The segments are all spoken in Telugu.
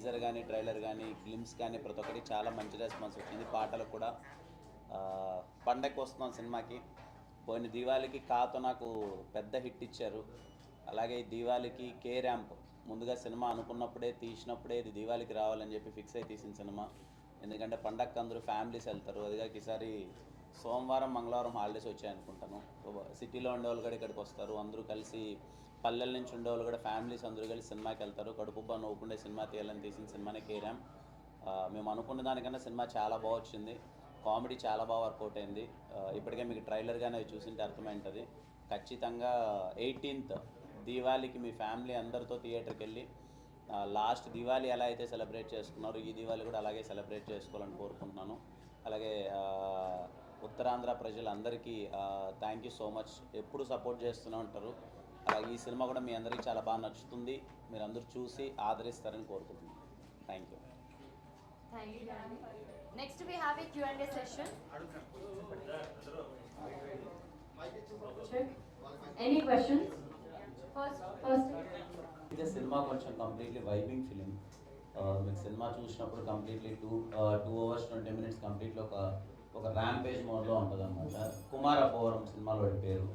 టీజర్ కానీ ట్రైలర్ కానీ గ్లిమ్స్ కానీ ప్రతి ఒక్కటి చాలా మంచి రెస్పాన్స్ వచ్చింది. పాటలకు కూడా ఆ, పండగకి వస్తున్నాం సినిమాకి. పోయిన దీవాళికి కాతో నాకు పెద్ద హిట్ ఇచ్చారు. అలాగే దీవాళికి కే ర్యాంప్ ముందుగా సినిమా అనుకున్నప్పుడే తీసినప్పుడే ఇది దీవాళికి రావాలని చెప్పి ఫిక్స్ అయి తీసిన సినిమా. ఎందుకంటే పండగకి అందరూ ఫ్యామిలీస్ వెళ్తారు. అదిగా ఈసారి సోమవారం మంగళవారం హాలిడేస్ వచ్చాయి అనుకుంటాను. సిటీలో ఉండేవాళ్ళు కూడా ఇక్కడికి వస్తారు. అందరూ కలిసి పల్లెల నుంచి ఉండేవాళ్ళు కూడా ఫ్యామిలీస్ అందరూ కలిసి సినిమాకి వెళ్తారు. కడుపుబ్బా నవ్వుకుండే సినిమా తీయాలని తీసిన సినిమానే కేరాం. మేము అనుకున్న దానికన్నా సినిమా చాలా బాగా వచ్చింది. కామెడీ చాలా బాగా వర్కౌట్ అయింది. ఇప్పటికే మీకు ట్రైలర్గానే అది చూసింటే అర్థమైంటుంది. ఖచ్చితంగా ఎయిటీన్త్ దీవాళికి మీ ఫ్యామిలీ అందరితో థియేటర్కి వెళ్ళి లాస్ట్ దివాళీ ఎలా అయితే సెలబ్రేట్ చేసుకున్నారో ఈ దివాళీ కూడా అలాగే సెలబ్రేట్ చేసుకోవాలని కోరుకుంటున్నాను. అలాగే ఉత్తరాంధ్ర ప్రజలందరికీ థ్యాంక్ యూ సో మచ్ ఎప్పుడు సపోర్ట్ చేస్తూనే ఉంటారు అలాగే ఈ సినిమా కూడా మీ అందరికీ చాలా బాగా నచ్చుతుంది మీరు అందరూ చూసి ఆదరిస్తారని కోరుకుంటున్నాను thank you Danny. Next, we have a Q&A session. Check. Any questions? First, First, ఇదే సినిమా కొంచెం కంప్లీట్లీ వైబింగ్ ఫిలిం మీకు సినిమా చూసినప్పుడు completely two two hours twenty minutes completely ఒక ఒక ర్యాంపేజ్ మోడ్లో ఉంటుంది అనమాట కుమార పోవరం సినిమాలో పేరు.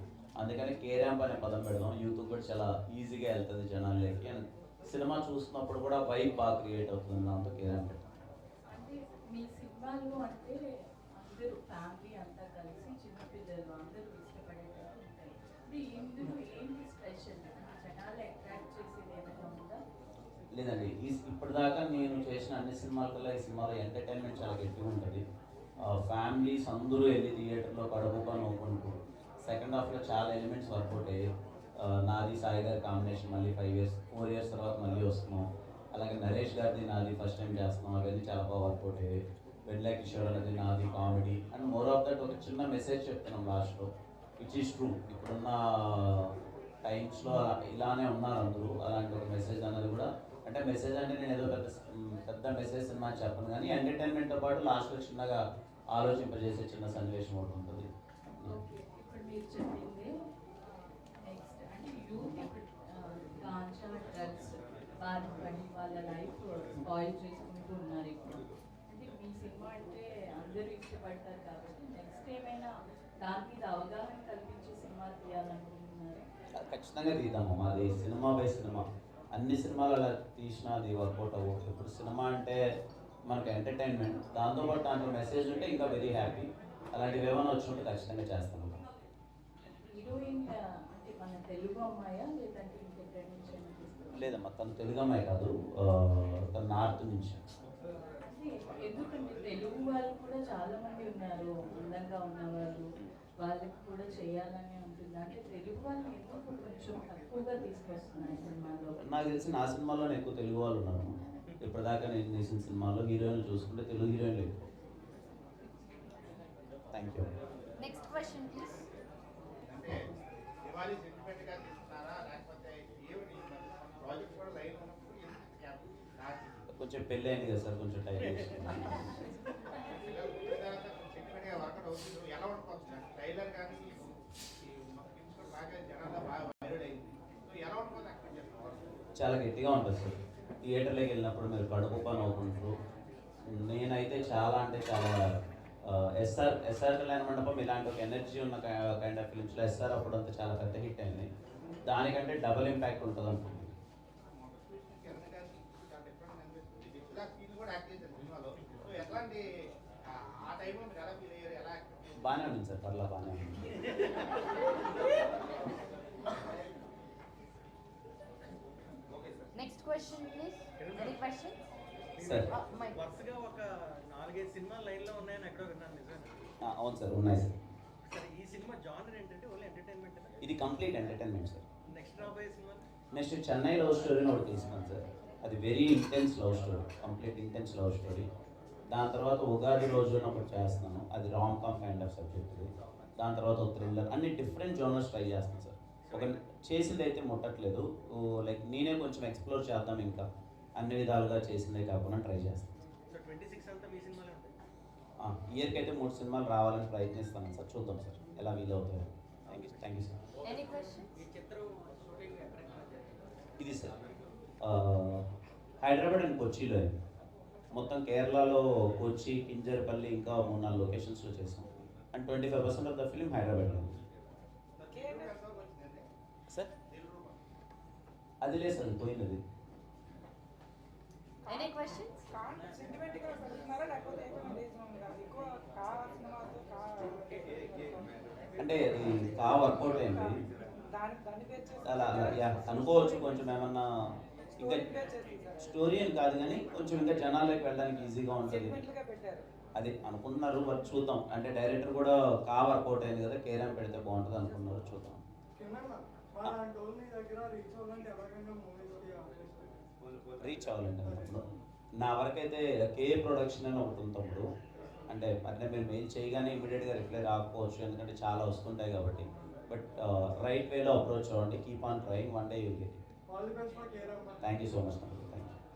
అందుకని కే ర్యాంప్ అనే పదం పెడదాం. యూత్ కూడా చాలా ఈజీగా వెళ్తుంది జనాల్లోకి. అండ్ సినిమా చూస్తున్నప్పుడు కూడా వైబ్ బాగా క్రియేట్ అవుతుంది దాంతో కే ర్యాంప్ పెట్టాం. అంటే మీ సినిమాలు అంటే అందరూ ఫ్యామిలీ అంతా కలిసి చిన్నపిల్లలు అందరూ ఇష్టపడేటట్టు ఉంటాయి. అంటే ఇందులో ఏంటి స్పెషల్ జనాలు అట్రాక్ట్ చేసేది ఏమైనా ఉందా? లేదండి. ఈ ఇప్పటిదాకా నేను చేసిన అన్ని సినిమాల కల్లా ఈ సినిమాలో ఎంటర్టైన్మెంట్ చాలా గట్టిగా ఉంటుంది. ఫ్యామిలీస్ అందరూ వెళ్ళి థియేటర్లో కడుపుగా నవ్వుకుంటూ సెకండ్ హాఫ్లో చాలా ఎలిమెంట్స్ వర్కౌట్ అయ్యాయి. నాది సాయి గారి కాంబినేషన్ మళ్ళీ ఫైవ్ ఇయర్స్ ఫోర్ ఇయర్స్ తర్వాత మళ్ళీ వస్తున్నాం. అలాగే నరేష్ గారిది నాది ఫస్ట్ టైం చేస్తున్నాం. అవన్నీ చాలా బాగా వర్కౌట్ అయ్యాయి. వెడ్లా కిషోర్ అనేది నాది comedy. And more of that ఒక చిన్న మెసేజ్ చెప్తున్నాం లాస్ట్లో విచ్ ఈస్ ట్రూ. ఇప్పుడున్న టైమ్స్లో ఇలానే ఉన్నారు అందరూ. అలాంటి ఒక మెసేజ్ అనేది కూడా అంటే మెసేజ్ అంటే నేను ఏదో పెద్ద పెద్ద మెసేజ్ సినిమా చెప్పను కానీ ఎంటర్టైన్మెంట్తో పాటు లాస్ట్లో చిన్నగా ఆలోచింపజేసే చిన్న సన్నివేశం ఒకటి ఉంటుంది. ఓకే ఇప్పుడు మీరు చెప్పింది నెక్స్ట్ అంటే యూత్ ఇప్పుడు గాంజా డ్రగ్స్ బాధపడి వాళ్ళ లైఫ్ స్పాయిల్ చేసుకుంటూ ఉన్నారు ఇప్పుడు. అంటే మీ సినిమా అంటే అందరూ ఇష్టపడతారు కాబట్టి నెక్స్ట్ ఏమైనా దాని మీద అవగాహన కల్పించే సినిమా తీయాలనుకుంటున్నారు? ఖచ్చితంగా తీద్దాము. మాది సినిమా బై సినిమా. అన్ని సినిమాలు అలా తీసినా అది వర్కౌట్ అవ్వదు. ఇప్పుడు సినిమా అంటే మనకు ఎంటర్టైన్మెంట్ దాంతోపాటు దాంట్లో మెసేజ్ ఉంటే ఇంకా వెరీ హ్యాపీ అలాంటివి ఏమైనా వచ్చినట్టు ఖచ్చితంగా చేస్తాం. లేదమ్మా తను తెలుగు అమ్మాయి కాదు. తను నార్త్ నుంచి. ఎందుకంటే తెలుగు వాళ్ళు కూడా చాలా మంది ఉన్నారు అందంగా ఉన్నవాళ్ళు వాళ్ళకి కూడా చేయాలని ఉంటుంది అంటే తెలుగు వాళ్ళని ఎందుకు కొంచెం తక్కువగా తీసుకొస్తున్నారు సినిమాలో నాకు తెలిసి నా సినిమాలోనే ఎక్కువ తెలుగు వాళ్ళు ఉన్నారు. ఇప్పటిదాకా నేను తీసిన సినిమాలో హీరోయిన్లు చూసుకుంటే తెలుగు హీరోయిన్లు ఎక్కువ థ్యాంక్ యూ question, please. అంటే దివాళీ సెంటిమెంట్గా తీసుకున్నారా లేకపోతే ఏమిటి ప్రాజెక్ట్ కూడా లైన్ ఉన్నప్పుడు ఎందుకు కొంచెం పెళ్ళి అయింది కదా సార్ కొంచెం టైం సెంటిమెంట్గా వర్కౌట్ అవుతుంది ఎలా ఉండిపోతుంది ట్రైలర్ కానీ బాగా జనాల్లో బాగా వైరల్ అయింది సో ఎలా చేస్తున్నారు చాలా గట్టిగా ఉంటుంది సార్ థియేటర్లోకి వెళ్ళినప్పుడు మీరు కడుపు పని అవుతుంటారు. నేనైతే చాలా అంటే చాలా ఎస్ఆర్ ఎస్ఆర్ కళ్యాణ మండపం ఇలాంటి ఒక ఎనర్జీ ఉన్న కైండ్ ఆఫ్ ఫిలిమ్స్లో ఎస్ఆర్ అప్పుడు అంతా చాలా పెద్ద హిట్ అయింది. దానికంటే డబుల్ ఇంపాక్ట్ ఉంటుంది అనుకుంటున్నాను బాగానే ఉంది సార్ పర్లా బాగానే ఉంది. అవును సార్ ఉన్నాయి సార్. సరే ఈ సినిమా జానర్ ఏంటంటే ఓన్లీ ఎంటర్టైన్మెంట్ ఇది కంప్లీట్ ఎంటర్టైన్మెంట్ సార్. నెక్స్ట్ రాబోయే సినిమా? నెక్స్ట్ చెన్నై లవ్ స్టోరీని ఒకటి తీసుకున్నాను సార్. అది very intense love story complete intense love story. దాని తర్వాత ఉగాది రోజున ఒకటి చేస్తున్నాను. అది rom com kind of subject దాని తర్వాత ఒక థ్రిల్లర్ అన్ని డిఫరెంట్ జోనర్స్ ట్రై చేస్తాను సార్. ఒక చేసింది అయితే ముట్టట్లేదు. లైక్ నేనే కొంచెం ఎక్స్ప్లోర్ చేద్దాం ఇంకా. అన్ని విధాలుగా చేసిందే కాకుండా ట్రై చేస్తాను సో ట్వంటీ సిక్స్ అంతా మీ సినిమాలే ఉంటాయి ఇయర్కి అయితే మూడు సినిమాలు రావాలని ప్రయత్నిస్తాను సార్. చూద్దాం సార్. ఎలా వీలవుతాయో thank you thank you sir Any questions? ఈ చిత్రం షూటింగ్ ఎక్కడ ఇది సార్. హైదరాబాద్ అండ్ కొచ్చిలో అయింది మొత్తం కేరళలో కొచ్చి కింజర్పల్లి ఇంకా మూడు నాలుగు లొకేషన్స్లో చేసాం. And twenty five percent of the film హైదరాబాద్లో. ఉంది సార్? అది లేదు సార్ పోయినది. ఎనీ క్వశ్చన్స్ సెంటిమెంట్గా పెడుతున్నారా లేకపోతే ఎక్కువ కా సినిమాతో కా అంటే అది కా వర్కౌట్ అయింది అలా యా అనుకోవచ్చు కొంచెం ఏమన్నా ఇంకా స్టోరీ అని కాదు కానీ కొంచెం ఇంకా జనాల్లోకి వెళ్ళడానికి ఈజీగా ఉంటుంది. అది అనుకుంటున్నారు మరి చూద్దాం. అంటే డైరెక్టర్ కూడా కా వర్కౌట్ అయింది కదా కేరాం పెడితే బాగుంటుంది అనుకున్నారు చూద్దాం. రీచ్ అవ్వాలండి అన్నప్పుడు నా వరకైతే కే ప్రొడక్షన్ అని ఒకటి ఉంది తమ్ముడు. అంటే అంటే మీరు మెయిల్ చేయగానే ఇమీడియట్గా రిప్లై రాకపోవచ్చు ఎందుకంటే చాలా వస్తుంటాయి కాబట్టి. బట్ రైట్ వేలో అప్రోచ్ అవ్వండి. Keep on trying one day you'll get thank you so much